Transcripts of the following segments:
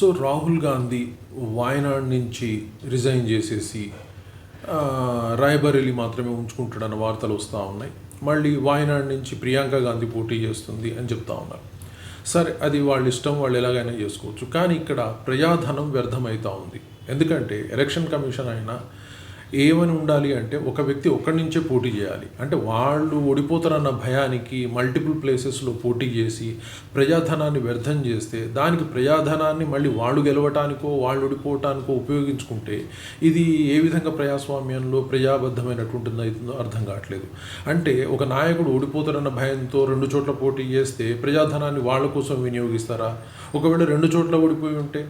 So Rahul Gandhi Wayanad నుంచి resign చేసేసి రాయబరేలీ మాత్రమే ఉంచుకుంటాడన్న వార్తలు వస్తూ ఉన్నాయి. మళ్ళీ వాయనాడ్ నుంచి ప్రియాంక గాంధీ పోటీ చేస్తుంది అని చెప్తా ఉన్నారు. సరే అది వాళ్ళ ఇష్టం వాళ్ళు ఎలాగైనా చేసుకోవచ్చు. కానీ ఇక్కడ ప్రజాధనం వ్యర్థమవుతూ ఉంది. ఎందుకంటే ఎలక్షన్ కమిషన్ అయినా ఏమని ఉండాలి అంటే ఒక వ్యక్తి ఒక్కడి నుంచే పోటీ చేయాలి. అంటే వాళ్ళు ఓడిపోతారన్న భయానికి మల్టిపుల్ ప్లేసెస్లో పోటీ చేసి ప్రజాధనాన్ని వ్యర్థం చేస్తే దానికి ప్రజాధనాన్ని మళ్ళీ వాళ్ళు గెలవటానికో వాళ్ళు ఓడిపోవటానికో ఉపయోగించుకుంటే ఇది ఏ విధంగా ప్రజాస్వామ్యంలో ప్రజాబద్ధమైనటువంటిది అవుతుందో అర్థం కావట్లేదు. అంటే ఒక నాయకుడు ఓడిపోతారన్న భయంతో రెండు చోట్ల పోటీ చేస్తే ప్రజాధనాన్ని వాళ్ళ కోసం వినియోగిస్తారా? ఒకవేళ రెండు చోట్ల ఓడిపోయి ఉంటే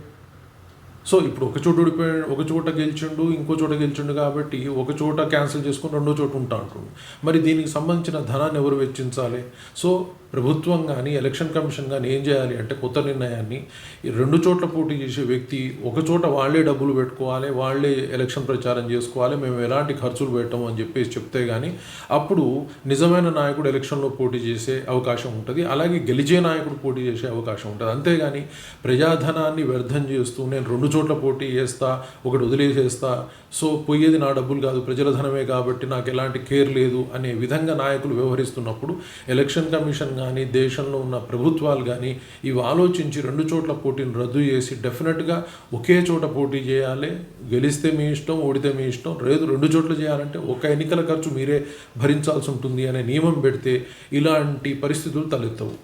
సో ఇప్పుడు ఒక చోట ఓడిపోయాడు ఒక చోట గెలిచిండు ఇంకో చోట గెలిచిండు కాబట్టి ఒక చోట క్యాన్సిల్ చేసుకుని రెండో చోట ఉంటా అంటుండు మరి దీనికి సంబంధించిన ధనాన్ని ఎవరు వెచ్చించాలి? సో ప్రభుత్వం కానీ ఎలక్షన్ కమిషన్ కానీ ఏం చేయాలి అంటే కొత్త నిర్ణయాన్ని ఈ రెండు చోట్ల పోటీ చేసే వ్యక్తి ఒక చోట వాళ్ళే డబ్బులు పెట్టుకోవాలి వాళ్ళే ఎలక్షన్ ప్రచారం చేసుకోవాలి మేము ఎలాంటి ఖర్చులు పెట్టము అని చెప్పేసి చెప్తే కానీ అప్పుడు నిజమైన నాయకుడు ఎలక్షన్లో పోటీ చేసే అవకాశం ఉంటుంది అలాగే గెలిచే నాయకుడు పోటీ చేసే అవకాశం ఉంటుంది. అంతేగాని ప్రజాధనాన్ని వ్యర్థం చేస్తూ నేను రెండు చోట్ల పోటీ చేస్తా ఒకటి వదిలేసేస్తా సో పోయేది నా డబ్బులు కాదు ప్రజల ధనమే కాబట్టి నాకు ఎలాంటి కేర్ లేదు అనే విధంగా నాయకులు వ్యవహరిస్తున్నప్పుడు ఎలక్షన్ కమిషన్ కానీ దేశంలో ఉన్న ప్రభుత్వాలు కానీ ఇవి ఆలోచించి రెండు చోట్ల పోటీని రద్దు చేసి డెఫినెట్గా ఒకే చోట పోటీ చేయాలి. గెలిస్తే మీ ఇష్టం ఓడితే మీ ఇష్టం. లేదు రెండు చోట్ల చేయాలంటే ఒక ఎన్నికల ఖర్చు మీరే భరించాల్సి ఉంటుంది అనే నియమం పెడితే ఇలాంటి పరిస్థితులు తలెత్తవు.